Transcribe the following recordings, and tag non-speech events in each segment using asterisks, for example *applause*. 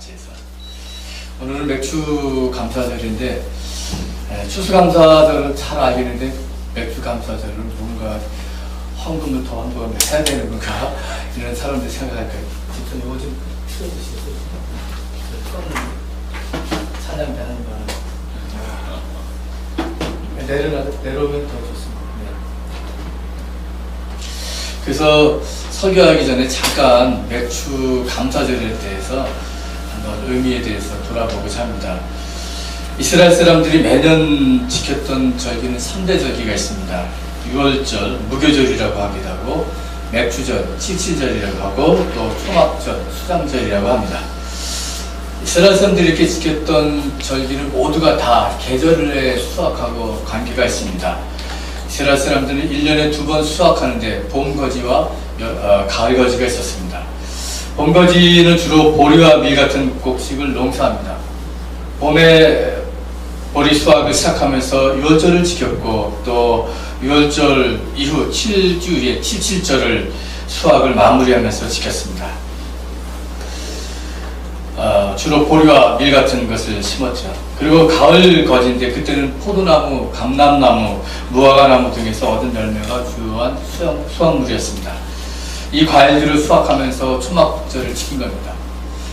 단체에서 오늘은 맥주 감사절인데 에, 추수 감사절은 잘 알겠는데 맥주 감사절은 뭔가 헌금을 더 한번 해야 되는 건가 *laughs* 이런 사람들이 생각할 거예요. 집사님 이거 좀 틀어주시겠어요? 사장님 하는 거 내려놔 내려오면 더 좋습니다. 네. 그래서 설교하기 전에 잠깐 맥주 감사절에 대해서 한번 의미에 대해서 돌아보고자 합니다. 이스라엘 사람들이 매년 지켰던 절기는 3대 절기가 있습니다. 6월절, 무교절이라고 하기도 하고, 맥주절, 칠칠절이라고 하고, 또 총합절, 수장절이라고 합니다. 이스라엘 사람들이 이렇게 지켰던 절기는 모두가 다 계절에 수확하고 관계가 있습니다. 이스라엘 사람들은 1년에 두 번 수확하는데 봄 거지와 여- 어, 가을 거지가 있었습니다. 봄거지는 주로 보리와 밀 같은 곡식을 농사합니다. 봄에 보리 수확을 시작하면서 6월절을 지켰고 또 6월절 이후 7주에 77절을 수확을 마무리하면서 지켰습니다. 어, 주로 보리와 밀 같은 것을 심었죠. 그리고 가을 거지인데 그때는 포도나무, 감람나무, 무화과나무 등에서 얻은 열매가 주요한 수확, 수확물이었습니다. 이 과일들을 수확하면서 초막절을 지킨 겁니다.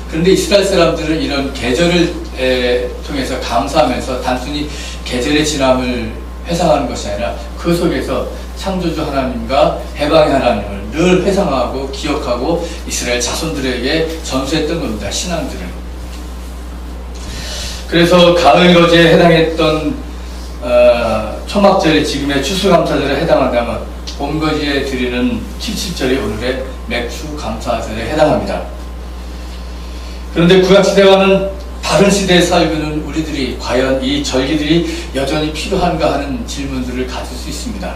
그런데 이스라엘 사람들은 이런 계절을 에, 통해서 감사하면서 단순히 계절의 지남을 회상하는 것이 아니라 그 속에서 창조주 하나님과 해방의 하나님을 늘 회상하고 기억하고 이스라엘 자손들에게 전수했던 겁니다. 신앙들은. 그래서 가을 거제에 해당했던 어, 초막절이 지금의 추수감사절에 해당한다면 봄거지에 드리는 77절이 오늘의 맥주 감사절에 해당합니다. 그런데 구약시대와는 다른 시대에 살고 있는 우리들이 과연 이 절기들이 여전히 필요한가 하는 질문들을 가질 수 있습니다.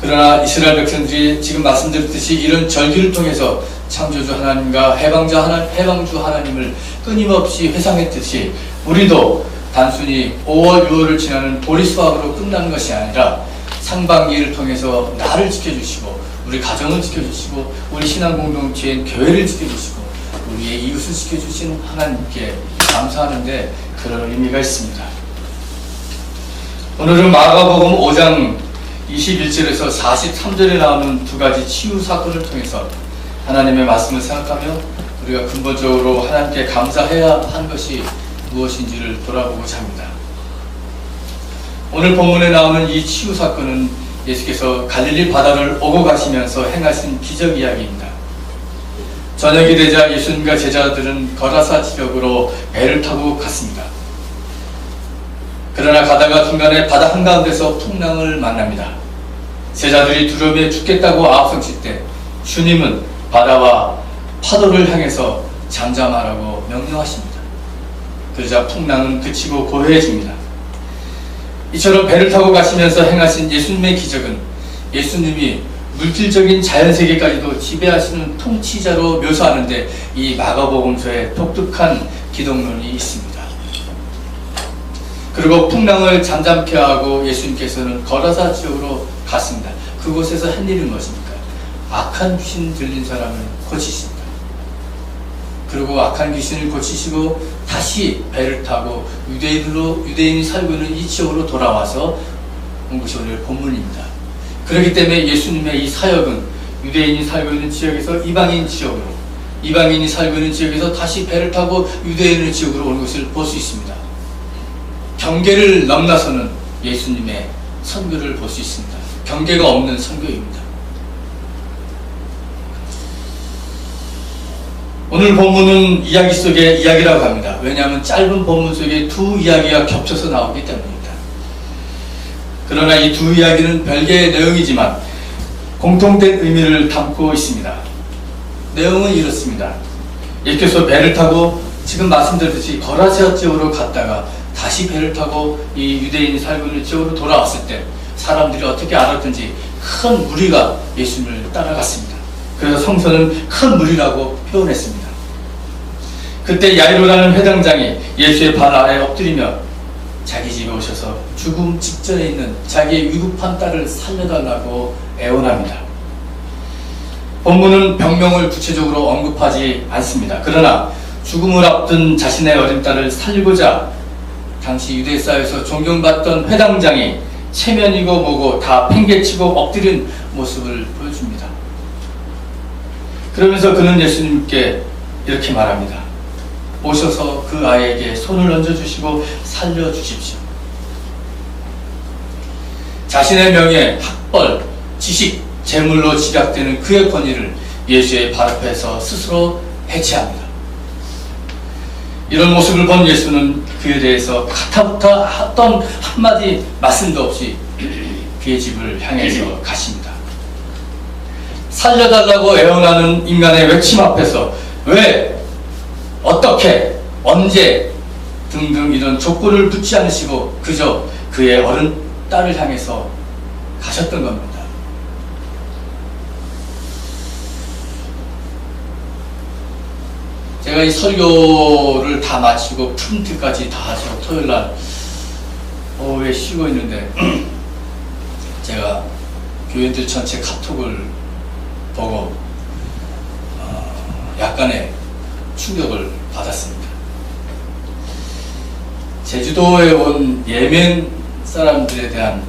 그러나 이스라엘 백성들이 지금 말씀드렸듯이 이런 절기를 통해서 창조주 하나님과 해방자 하나, 해방주 하나님을 끊임없이 회상했듯이 우리도 단순히 5월, 6월을 지나는 보리 수확으로 끝나는 것이 아니라 상반기를 통해서 나를 지켜주시고 우리 가정을 지켜주시고 우리 신앙 공동체인 교회를 지켜주시고 우리의 이웃을 지켜주신 하나님께 감사하는데 그런 의미가 있습니다. 오늘은 마가복음 5장 21절에서 43절에 나오는 두 가지 치유 사건을 통해서 하나님의 말씀을 생각하며 우리가 근본적으로 하나님께 감사해야 한 것이 무엇인지를 돌아보고자 합니다. 오늘 본문에 나오는 이 치유 사건은 예수께서 갈릴리 바다를 오고 가시면서 행하신 기적 이야기입니다. 저녁이 되자 예수님과 제자들은 거라사 지역으로 배를 타고 갔습니다. 그러나 가다가 중간에 바다 한가운데서 풍랑을 만납니다. 제자들이 두려움에 죽겠다고 아우성칠 때 주님은 바다와 파도를 향해서 잠잠하라고 명령하십니다. 그러자 풍랑은 그치고 고요해집니다. 이처럼 배를 타고 가시면서 행하신 예수님의 기적은 예수님이 물질적인 자연 세계까지도 지배하시는 통치자로 묘사하는데 이 마가복음서에 독특한 기독론이 있습니다. 그리고 풍랑을 잠잠케 하고 예수님께서는 거라사 지역으로 갔습니다. 그곳에서 한 일은 무엇입니까? 악한 귀신 들린 사람을 고치십니다. 그리고 악한 귀신을 고치시고 다시 배를 타고 유대인으로 유대인이 살고 있는 이 지역으로 돌아와서 온 것이 오늘 본문입니다. 그렇기 때문에 예수님의 이 사역은 유대인이 살고 있는 지역에서 이방인 지역으로 이방인이 살고 있는 지역에서 다시 배를 타고 유대인의 지역으로 오는 것을 볼 수 있습니다. 경계를 넘나서는 예수님의 선교를 볼 수 있습니다. 경계가 없는 선교입니다. 오늘 본문은 이야기 속의 이야기라고 합니다. 왜냐하면 짧은 본문 속에 두 이야기가 겹쳐서 나오기 때문입니다. 그러나 이 두 이야기는 별개의 내용이지만 공통된 의미를 담고 있습니다. 내용은 이렇습니다. 예수께서 배를 타고 지금 말씀드렸듯이 거라시아 지역으로 갔다가 다시 배를 타고 이 유대인이 살고 있는 지역으로 돌아왔을 때 사람들이 어떻게 알았든지 큰 무리가 예수님을 따라갔습니다. 그래서 성서는 큰 무리라고 표현했습니다. 그때 야이로라는 회당장이 예수의 발 아래 엎드리며 자기 집에 오셔서 죽음 직전에 있는 자기의 위급한 딸을 살려달라고 애원합니다. 본문은 병명을 구체적으로 언급하지 않습니다. 그러나 죽음을 앞둔 자신의 어린 딸을 살리고자 당시 유대 사회에서 존경받던 회당장이 체면이고 뭐고 다 팽개치고 엎드린 모습을. 그러면서 그는 예수님께 이렇게 말합니다. 오셔서 그 아이에게 손을 얹어주시고 살려주십시오. 자신의 명예, 학벌, 지식, 재물로 지각되는 그의 권위를 예수의 발 앞에서 스스로 해체합니다. 이런 모습을 본 예수는 그에 대해서 가타부터 어떤 한마디 말씀도 없이 그의 집을 향해서 가십니다. 살려달라고 애원하는 인간의 외침 앞에서 왜, 어떻게, 언제 등등 이런 조건을 붙지 않으시고 그저 그의 어른 딸을 향해서 가셨던 겁니다. 제가 이 설교를 다 마치고 프린트까지 다 해서 토요일 날 오후에 쉬고 있는데 *clears throat* 제가 교인들 전체 카톡을 보고 어, 약간의 충격을 받았습니다. 제주도에 온 예멘 사람들에 대한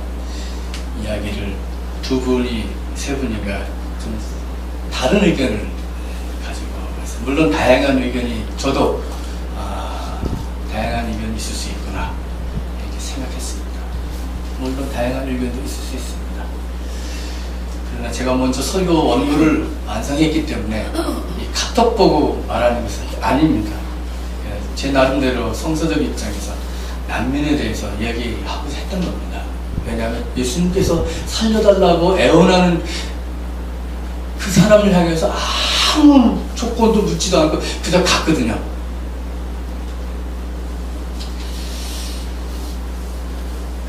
이야기를 두 분이 세 분이가 좀 다른 의견을 가지고 왔어요. 물론 다양한 의견이 저도 아, 다양한 의견이 있을 수 있구나 이렇게 생각했습니다. 물론 다양한 의견도 있을 수 있습니다. 그러나 제가 먼저 설교 원고를 완성했기 때문에 이 카톡 보고 말하는 것은 아닙니다. 제 나름대로 성서적 입장에서 난민에 대해서 이야기하고 했던 겁니다. 왜냐하면 예수님께서 살려달라고 애원하는 그 사람을 향해서 아무 조건도 묻지도 않고 그저 갔거든요.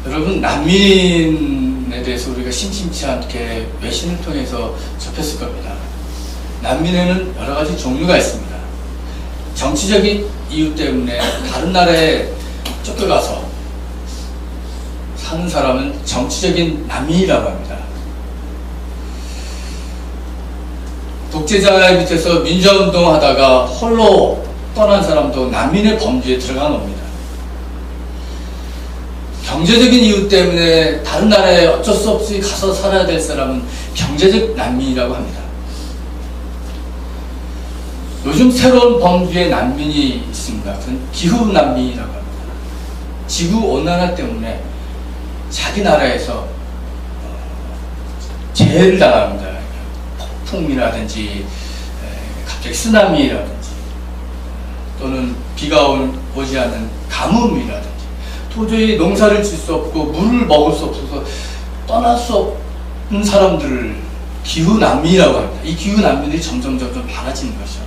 여러분 난민 에 대해서 우리가 심심치 않게 외신을 통해서 접했을 겁니다. 난민에는 여러 가지 종류가 있습니다. 정치적인 이유 때문에 다른 나라에 쫓겨가서 사는 사람은 정치적인 난민이라고 합니다. 독재자 밑에서 민주화운동 하다가 홀로 떠난 사람도 난민의 범주에 들어가 놉니다. 경제적인 이유 때문에 다른 나라에 어쩔 수 없이 가서 살아야 될 사람은 경제적 난민이라고 합니다. 요즘 새로운 범주의 난민이 있습니다. 그건 기후 난민이라고 합니다. 지구 온난화 때문에 자기 나라에서 재해를 당합니다. 폭풍이라든지 갑자기 쓰나미라든지 또는 비가 오지 않는 가뭄이라든지 도저히 농사를 질 수 없고 물을 먹을 수 없어서 떠날 수 없는 사람들을 기후 난민이라고 합니다. 이 기후 난민들이 점점 점점 많아지는 것이죠.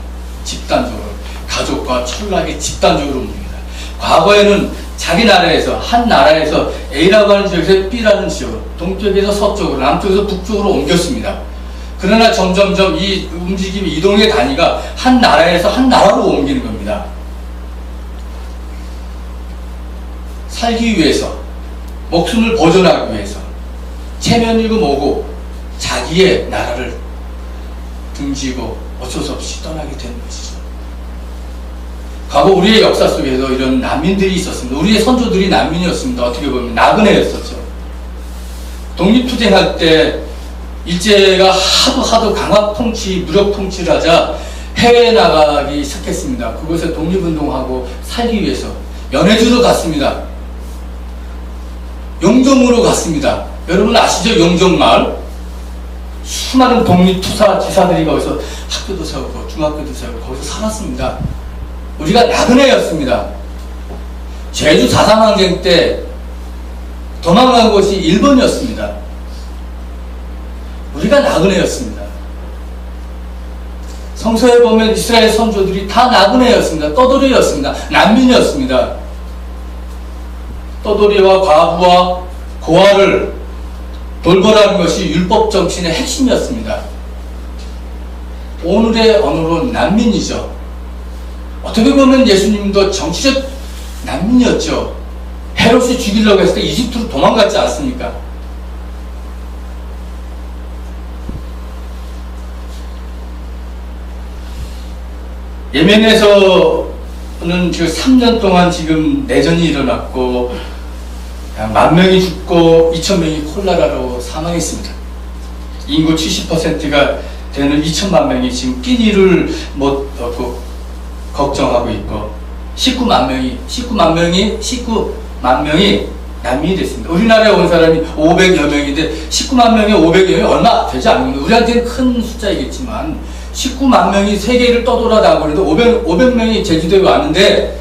집단적으로 가족과 철학의 집단적으로 옵니다. 과거에는 자기 나라에서 한 나라에서 A라고 하는 지역에서 B라는 지역으로 동쪽에서 서쪽으로 남쪽에서 북쪽으로 옮겼습니다. 그러나 점점점 이 움직임 이동의 단위가 한 나라에서 한 나라로 옮기는 겁니다. 살기 위해서 목숨을 보존하기 위해서 체면이고 뭐고 자기의 나라를 등지고 어쩔 수 없이 떠나게 되는 것이죠. 과거 우리의 역사 속에서 이런 난민들이 있었습니다. 우리의 선조들이 난민이었습니다. 어떻게 보면 나그네였었죠. 독립투쟁할 때 일제가 하도 하도 강압 통치, 무력 통치를 하자 해외에 나가기 시작했습니다. 그곳에 독립운동하고 살기 위해서 연해주로 갔습니다. 용정으로 갔습니다. 여러분 아시죠? 용정마을? 수많은 독립투사 기사들이 거기서 학교도 세우고 중학교도 세우고 거기서 살았습니다. 우리가 나그네였습니다. 제주 사상항쟁 때 도망간 곳이 일본이었습니다. 우리가 나그네였습니다. 성서에 보면 이스라엘 선조들이 다 나그네였습니다. 떠돌이였습니다. 난민이었습니다. 떠돌이와 과부와 고아를 돌보라는 것이 율법 정신의 핵심이었습니다. 오늘의 언어로 난민이죠. 어떻게 보면 예수님도 정치적 난민이었죠. 헤롯이 죽이려고 했을 때 이집트로 도망갔지 않습니까? 예멘에서는 지금 3년 동안 지금 내전이 일어났고 약 만 명이 죽고 2천 명이 콜라라로 사망했습니다. 인구 70%가 되는 2천만 명이 지금 끼니를 못 얻고 걱정하고 있고 19만 명이 19만 명이 19만 명이 난민이 됐습니다. 우리나라에 온 사람이 500여 명인데 19만 명에 500여 명이 얼마 되지 않습니다. 우리한테는 큰 숫자이겠지만 19만 명이 세계를 떠돌아다니는데 500, 500명이 제주도에 왔는데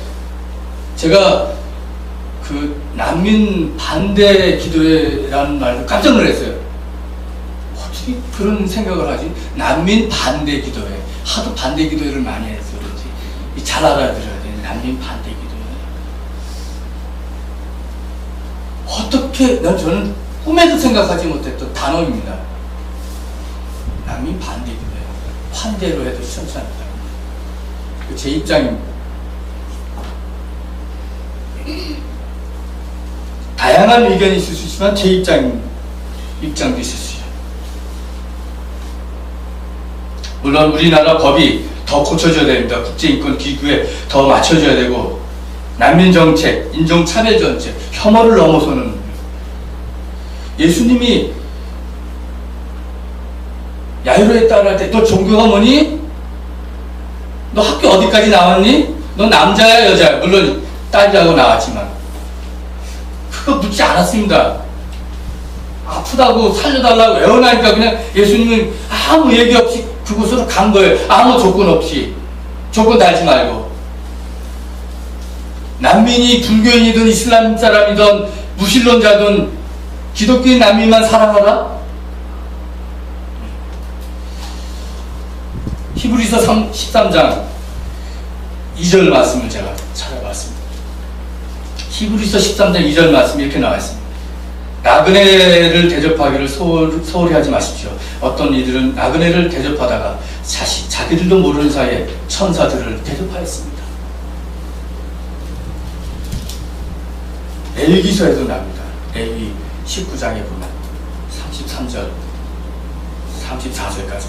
제가 그 난민 반대 기도회라는 말도 깜짝 놀랐어요. 어떻게 그런 생각을 하지? 난민 반대 기도회. 하도 반대 기도회를 많이 해서 그런지 이잘 알아들어야 돼. 난민 반대 기도회. 어떻게 난 저는 꿈에도 생각하지 못했던 단어입니다. 난민 반대 기도회. 환대로 해도 시원치 않다. 그제 입장입니다. 다양한 의견이 있을 수 있지만 제 입장 입장도 있을 수 있어요. 물론 우리나라 법이 더 고쳐져야 됩니다. 국제인권기구에 더 맞춰져야 되고 난민 정책, 인종 차별 정책, 혐오를 넘어서는 예수님이 야유로에 따라 때너 종교가 뭐니? 너 학교 어디까지 나왔니? 너 남자야 여자야? 물론 딸이라고 나왔지만 그거 묻지 않았습니다. 아프다고 살려달라고 애원하니까 그냥 예수님은 아무 얘기 없이 그곳으로 간 거예요. 아무 조건 없이. 조건 달지 말고. 난민이 불교인이든 이슬람 사람이든 무신론자든 기독교인 난민만 사랑하라? 히브리서 3, 13장 2절 말씀을 제가 찾아봤습니다. 히브리서 13장 2절 말씀 이렇게 나와 있습니다. 나그네를 대접하기를 소홀, 소홀히 하지 마십시오. 어떤 이들은 나그네를 대접하다가 자시, 자기들도 모르는 사이에 천사들을 대접하였습니다. 레위기서에도 납니다. 레위 19장에 보면 33절, 34절까지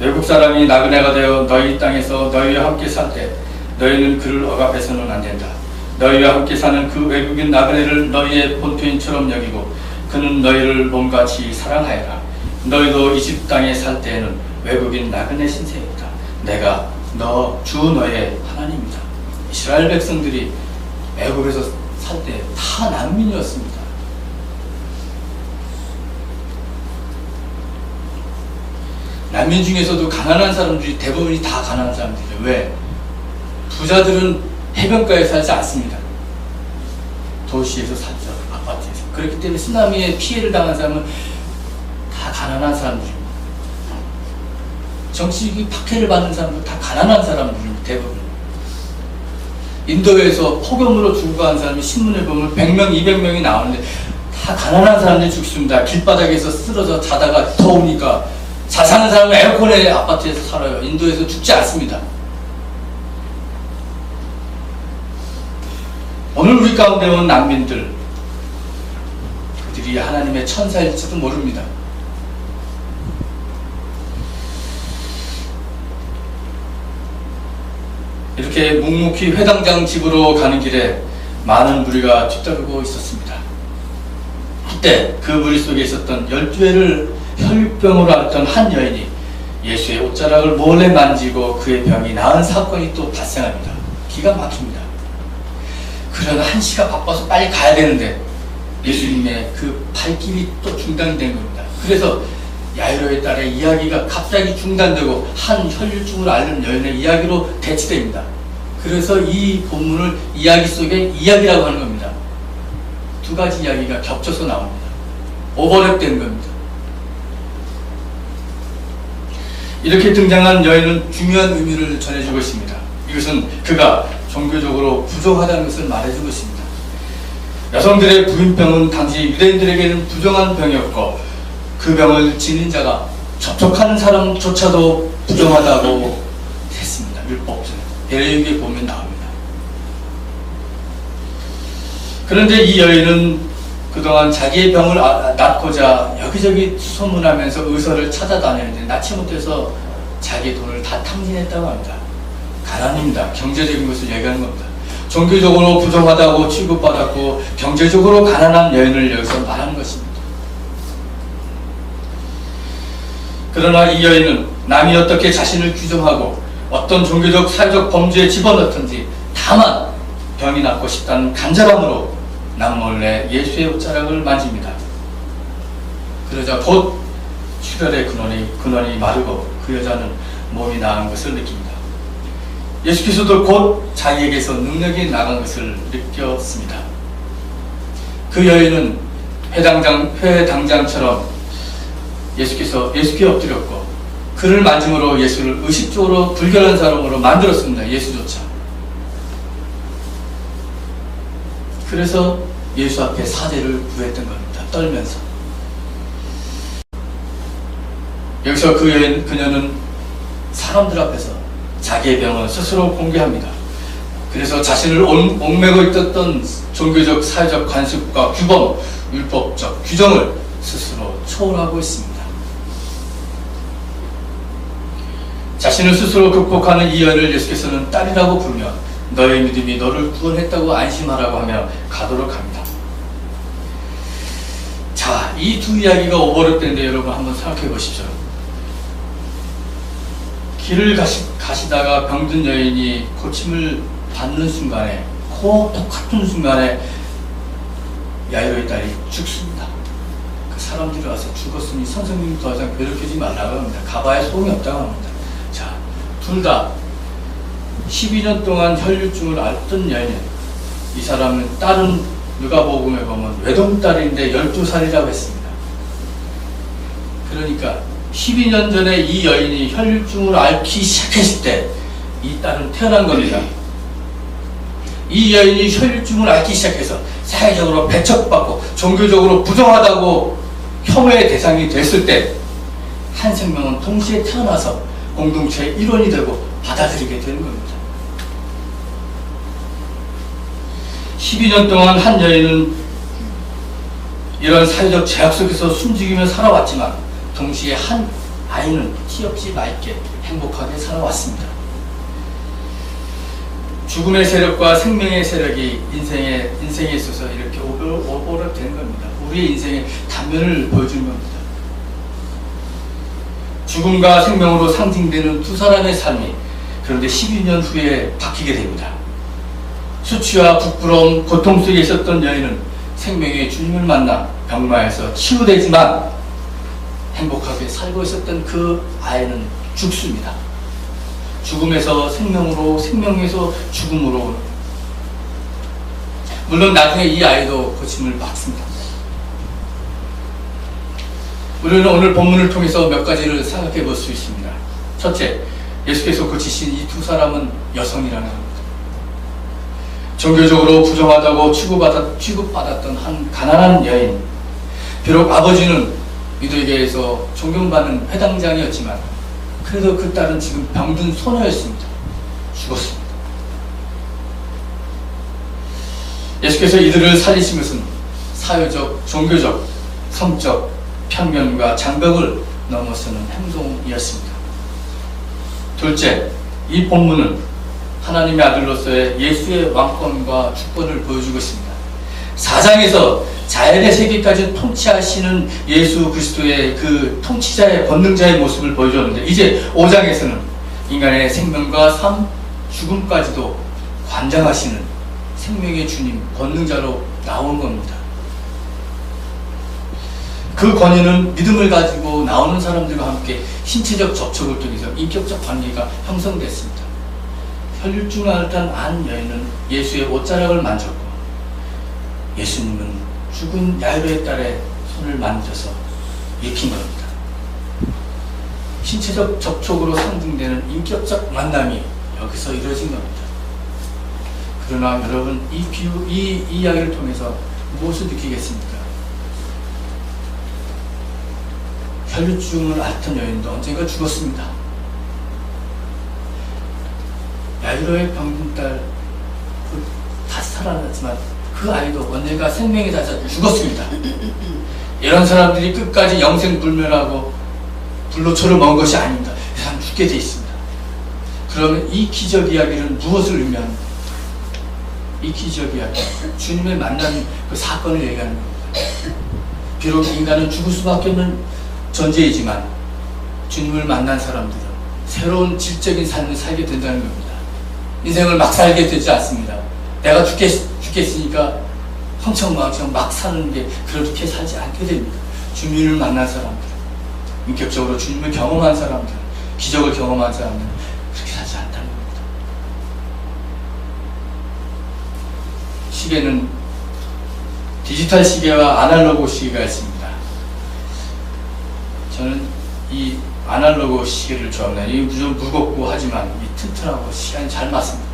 외국 사람이 나그네가 되어 너희 땅에서 너희와 함께 살 때 너희는 그를 억압해서는 안 된다. 너희와 함께 사는 그 외국인 나그네를 너희의 본토인처럼 여기고 그는 너희를 몸같이 사랑하여라. 너희도 이집 땅에 살 때에는 외국인 나그네 신세였다. 내가 너 주 너의 하나님이다. 이스라엘 백성들이 애굽에서 살 때 다 난민이었습니다. 난민 중에서도 가난한 사람들이 대부분이 다 가난한 사람들이에요. 왜? 부자들은 해변가에 살지 않습니다. 도시에서 살죠. 아파트에서. 그렇기 때문에 쓰나미에 피해를 당한 사람은 다 가난한 사람들입니다. 정치적인 박해를 받는 사람도 다 가난한 사람들입니다. 대부분. 인도에서 폭염으로 죽어간 사람이 신문에 보면 100명, 200명이 나오는데 다 가난한 사람들이 죽습니다. 길바닥에서 쓰러져 자다가 더우니까 잘 사는 사람은 에어컨에 아파트에서 살아요. 인도에서 죽지 않습니다. 오늘 우리 가운데 온 난민들 그들이 하나님의 천사일지도 모릅니다. 이렇게 묵묵히 회당장 집으로 가는 길에 많은 무리가 뒤따르고 있었습니다. 그때 그 무리 속에 있었던 열두 해를 혈병으로 앓던 한 여인이 예수의 옷자락을 몰래 만지고 그의 병이 나은 사건이 또 발생합니다. 기가 막힙니다. 그러나 한 시가 바빠서 빨리 가야 되는데 예수님의 그 발길이 또 중단이 된 겁니다. 그래서 야이로에 따라 이야기가 갑자기 중단되고 한 혈류증을 앓는 여인의 이야기로 대치됩니다. 그래서 이 본문을 이야기 속에 이야기라고 하는 겁니다. 두 가지 이야기가 겹쳐서 나옵니다. 오버랩된 겁니다. 이렇게 등장한 여인은 중요한 의미를 전해주고 있습니다. 이것은 그가 종교적으로 부족하다는 것을 말해주고 있습니다. 여성들의 부인병은 당시 유대인들에게는 부정한 병이었고 그 병을 지닌 자가 접촉하는 사람조차도 부정하다고 했습니다. 율법적으로. 대레육에 보면 나옵니다. 그런데 이 여인은 그동안 자기의 병을 아- 낫고자 여기저기 소문하면서 의사를 찾아다녔는데 낫지 못해서 자기 돈을 다 탕진했다고 합니다. 가난입니다. 경제적인 것을 얘기하는 겁니다. 종교적으로 부정하다고 취급받았고 경제적으로 가난한 여인을 여기서 말하는 것입니다. 그러나 이 여인은 남이 어떻게 자신을 규정하고 어떤 종교적 사회적 범죄에 집어넣든지 다만 병이 낫고 싶다는 간절함으로 남몰래 예수의 옷자락을 만집니다. 그러자 곧 출혈의 근원이, 근원이 마르고 그 여자는 몸이 나은 것을 느낍니다. 예수께서도 곧 자기에게서 능력이 나간 것을 느꼈습니다. 그 여인은 회당장, 회당장처럼 예수께서 예수께 엎드렸고 그를 만짐으로 예수를 의식적으로 불결한 사람으로 만들었습니다. 예수조차. 그래서 예수 앞에 사죄를 구했던 겁니다. 떨면서. 여기서 그 여인, 그녀는 사람들 앞에서 자기의 병을 스스로 공개합니다. 그래서 자신을 온- 옥매고 있었던 종교적, 사회적 관습과 규범, 율법적 규정을 스스로 초월하고 있습니다. 자신을 스스로 극복하는 이 여인을 예수께서는 딸이라고 부르며 너의 믿음이 너를 구원했다고 안심하라고 하며 가도록 합니다. 자, 이 두 이야기가 오버랩된데 여러분 한번 생각해 보십시오. 길을 가시, 가시다가 병든 여인이 고침을 받는 순간에 코 똑같은 순간에 야이로의 딸이 죽습니다. 그 사람들이 와서 죽었으니 선생님 더 이상 괴롭히지 말라고 합니다. 가봐야 소용이 없다고 합니다. 자, 둘 다 12년 동안 혈류증을 앓던 여인 이 사람은 딸은 누가복음에 보면 외동딸인데 12살이라고 했습니다. 그러니까 12년 전에 이 여인이 혈류증을 앓기 시작했을 때 이 딸은 태어난 겁니다. 이 여인이 혈류증을 앓기 시작해서 사회적으로 배척받고 종교적으로 부정하다고 혐오의 대상이 됐을 때 한 생명은 동시에 태어나서 공동체의 일원이 되고 받아들이게 되는 겁니다. 12년 동안 한 여인은 이런 사회적 제약 속에서 숨죽이며 살아왔지만 동시에 한 아이는 티 없이 맑게 행복하게 살아왔습니다. 죽음의 세력과 생명의 세력이 인생에, 인생에 있어서 이렇게 오버랩 되는 겁니다. 우리의 인생의 단면을 보여주는 겁니다. 죽음과 생명으로 상징되는 두 사람의 삶이 그런데 12년 후에 바뀌게 됩니다. 수치와 부끄러움, 고통 속에 있었던 여인은 생명의 주님을 만나 병마에서 치유되지만 행복하게 살고 있었던 그 아이는 죽습니다. 죽음에서 생명으로, 생명에서 죽음으로. 물론 나중에 이 아이도 고침을 받습니다. 우리는 오늘 본문을 통해서 몇 가지를 생각해 볼 수 있습니다. 첫째, 예수께서 고치신 이 두 사람은 여성이라는 겁니다. 종교적으로 부정하다고 취급받았, 취급받았던 한 가난한 여인. 비록 아버지는 유대교에서 존경받는 회당장이었지만 그래도 그 딸은 지금 병든 소녀였습니다. 죽었습니다. 예수께서 이들을 살리신 것은 사회적, 종교적, 성적 편견과 장벽을 넘어서는 행동이었습니다. 둘째, 이 본문은 하나님의 아들로서의 예수의 왕권과 주권을 보여주고 있습니다. 4장에서 자연의 세계까지 통치하시는 예수 그리스도의 그 통치자의 권능자의 모습을 보여줬는데 이제 5장에서는 인간의 생명과 삶, 죽음까지도 관장하시는 생명의 주님, 권능자로 나온 겁니다. 그 권위는 믿음을 가지고 나오는 사람들과 함께 신체적 접촉을 통해서 인격적 관계가 형성됐습니다. 혈류증을 앓던 안 여인은 예수의 옷자락을 만졌고 예수님은 죽은 야이로의 딸의 손을 만져서 익힌 겁니다. 신체적 접촉으로 상징되는 인격적 만남이 여기서 이루어진 겁니다. 그러나 여러분 이 비유, 이, 이 이야기를 통해서 무엇을 느끼겠습니까? 혈류증을 앓던 여인도 언젠가 죽었습니다. 야이로의 병든 딸 다시 살아났지만 그 아이도 언젠가 생명이 닿아서 죽었습니다. 이런 사람들이 끝까지 영생불멸하고 불로초를 먹은 것이 아닙니다. 그 사람 죽게 돼 있습니다. 그러면 이 기적 이야기는 무엇을 의미하는 거예요? 이 기적 이야기, 주님의 만난 그 사건을 얘기하는 겁니다. 비록 인간은 죽을 수밖에 없는 존재이지만 주님을 만난 사람들은 새로운 질적인 삶을 살게 된다는 겁니다. 인생을 막 살게 되지 않습니다. 내가 죽겠, 죽겠으니까 흥청망청 막 사는 게 그렇게 살지 않게 됩니다. 주님을 만난 사람들, 인격적으로 주님을 경험한 사람들, 기적을 경험한 사람들은 그렇게 살지 않다는 겁니다. 시계는 디지털 시계와 아날로그 시계가 있습니다. 저는 이 아날로그 시계를 좋아합니다. 이좀 무겁고 하지만 이 튼튼하고 시간이 잘 맞습니다.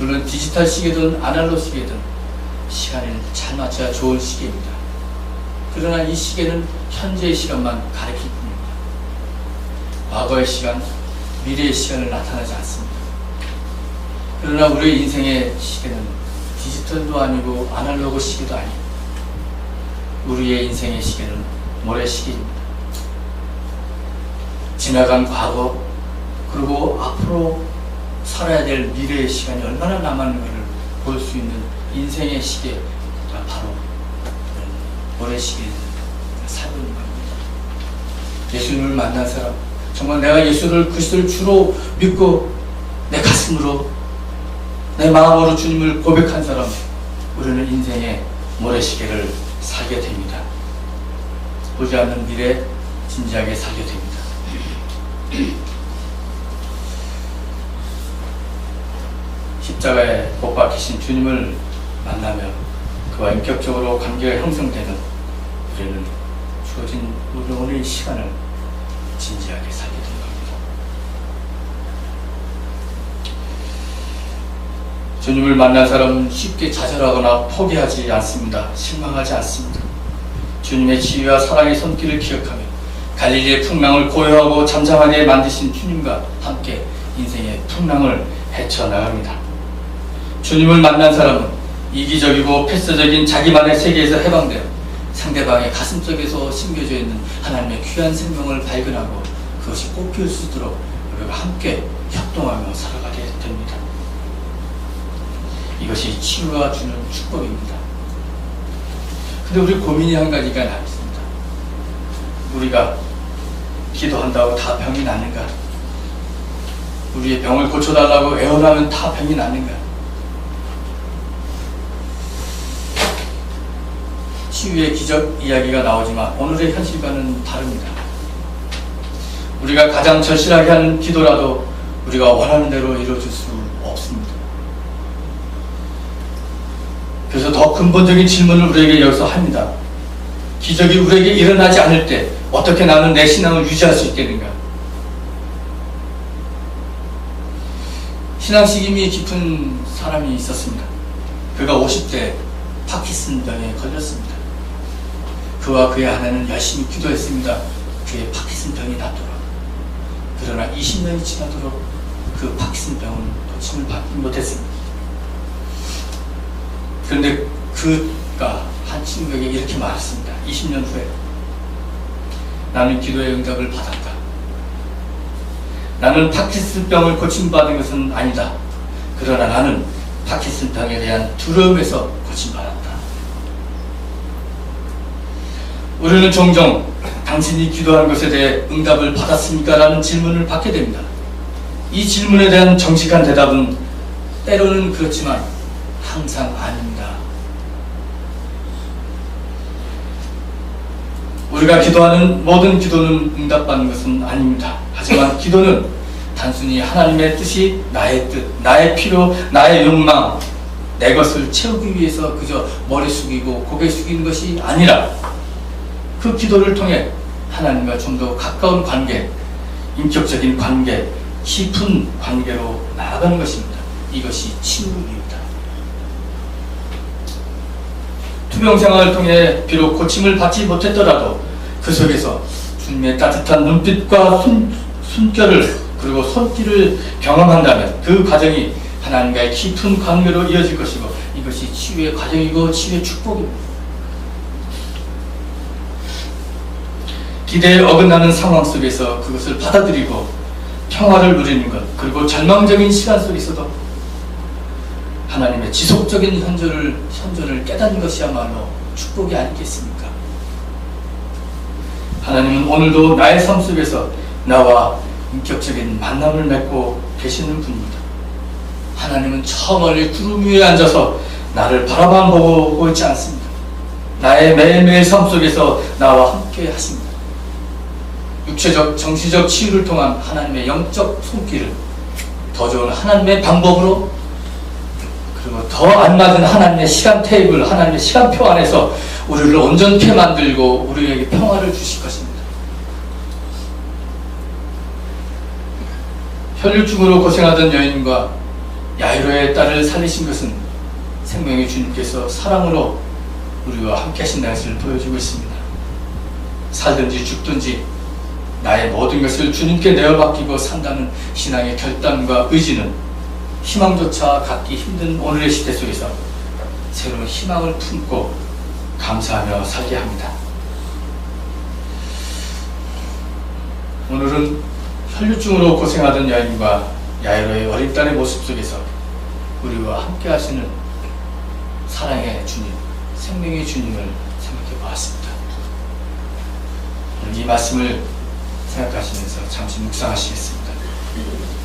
물론 디지털 시계든 아날로그 시계든 시간을 잘 맞춰야 좋은 시계입니다. 그러나 이 시계는 현재의 시간만 가리킬 뿐입니다. 과거의 시간, 미래의 시간을 나타나지 않습니다. 그러나 우리 인생의 시계는 디지털도 아니고 아날로그 시계도 아니고 우리의 인생의 시계는 모래 시계입니다. 지나간 과거 그리고 앞으로 살아야 될 미래의 시간이 얼마나 남았는가를 볼 수 있는 인생의 시계가 바로 모래 시계에 살고 있는 겁니다. 예수님을 만난 사람 정말 내가 예수를 그리스도를 주로 믿고 내 가슴으로 내 마음으로 주님을 고백한 사람 우리는 인생의 모래시계를 살게 됩니다. 보지 않는 미래 진지하게 살게 됩니다. 십자가에 못 박히신 주님을 만나며 그와 인격적으로 관계가 형성되는 우리는 주어진 우리 오늘 시간을 진지하게 살게 된 겁니다. 주님을 만난 사람은 쉽게 좌절하거나 포기하지 않습니다. 실망하지 않습니다. 주님의 지혜와 사랑의 손길을 기억하며 갈릴리의 풍랑을 고요하고 잠잠하게 만드신 주님과 함께 인생의 풍랑을 헤쳐나갑니다. 주님을 만난 사람은 이기적이고 패스적인 자기만의 세계에서 해방되어 상대방의 가슴속에서 심겨져 있는 하나님의 귀한 생명을 발견하고 그것이 꽃피울 수 있도록 우리가 함께 협동하며 살아가게 됩니다. 이것이 치유가 주는 축복입니다. 근데 우리 고민이 한 가지가 남습니다. 우리가 기도한다고 다 병이 나는가? 우리의 병을 고쳐달라고 애원하면 다 병이 나는가? 치유의 기적 이야기가 나오지만 오늘의 현실과는 다릅니다. 우리가 가장 절실하게 하는 기도라도 우리가 원하는 대로 이루어질 수 없습니다. 그래서 더 근본적인 질문을 우리에게 여기서 합니다. 기적이 우리에게 일어나지 않을 때 어떻게 나는 내 신앙을 유지할 수 있겠는가? 신앙식임이 깊은 사람이 있었습니다. 그가 50대 파키슨병에 걸렸습니다. 그와 그의 아내는 열심히 기도했습니다. 그의 파키슨 병이 낫도록. 그러나 20년이 지나도록 그 파키슨 병은 고침을 받지 못했습니다. 그런데 그가 한 친구에게 이렇게 말했습니다. 20년 후에 나는 기도의 응답을 받았다. 나는 파키슨 병을 고침받은 것은 아니다. 그러나 나는 파키슨 병에 대한 두려움에서 고침받았다. 우리는 종종 당신이 기도한 것에 대해 응답을 받았습니까? 라는 질문을 받게 됩니다. 이 질문에 대한 정직한 대답은 때로는 그렇지만 항상 아닙니다. 우리가 기도하는 모든 기도는 응답받는 것은 아닙니다. 하지만 기도는 단순히 하나님의 뜻이 나의 뜻, 나의 필요, 나의 욕망, 내 것을 채우기 위해서 그저 머리 숙이고 고개 숙이는 것이 아니라 그 기도를 통해 하나님과 좀 더 가까운 관계, 인격적인 관계, 깊은 관계로 나아가는 것입니다. 이것이 친구입니다. 투병 생활을 통해 비록 고침을 받지 못했더라도 그 속에서 주님의 따뜻한 눈빛과 손, 숨결을 그리고 손길을 경험한다면 그 과정이 하나님과의 깊은 관계로 이어질 것이고 이것이 치유의 과정이고 치유의 축복입니다. 기대에 어긋나는 상황 속에서 그것을 받아들이고 평화를 누리는 것 그리고 절망적인 시간 속에서도 하나님의 지속적인 현존을, 현존을 깨닫는 것이야말로 축복이 아니겠습니까? 하나님은 오늘도 나의 삶 속에서 나와 인격적인 만남을 맺고 계시는 분입니다. 하나님은 저 멀리 구름 위에 앉아서 나를 바라만 보고 있지 않습니다. 나의 매일매일 삶 속에서 나와 함께 하십니다. 육체적, 정신적 치유를 통한 하나님의 영적 손길을 더 좋은 하나님의 방법으로 그리고 더 안 맞은 하나님의 시간 테이블, 하나님의 시간표 안에서 우리를 온전케 만들고 우리에게 평화를 주실 것입니다. 혈류증으로 고생하던 여인과 야이로의 딸을 살리신 것은 생명의 주님께서 사랑으로 우리와 함께 하신다는 것을 보여주고 있습니다. 살든지 죽든지 나의 모든 것을 주님께 내어맡기고 산다는 신앙의 결단과 의지는 희망조차 갖기 힘든 오늘의 시대 속에서 새로운 희망을 품고 감사하며 살게 합니다. 오늘은 혈류증으로 고생하던 여인과 야이로의 어린 딸의 모습 속에서 우리와 함께 하시는 사랑의 주님, 생명의 주님을 생각해 보았습니다. 이 말씀을 생각하시면서 잠시 묵상하시겠습니다.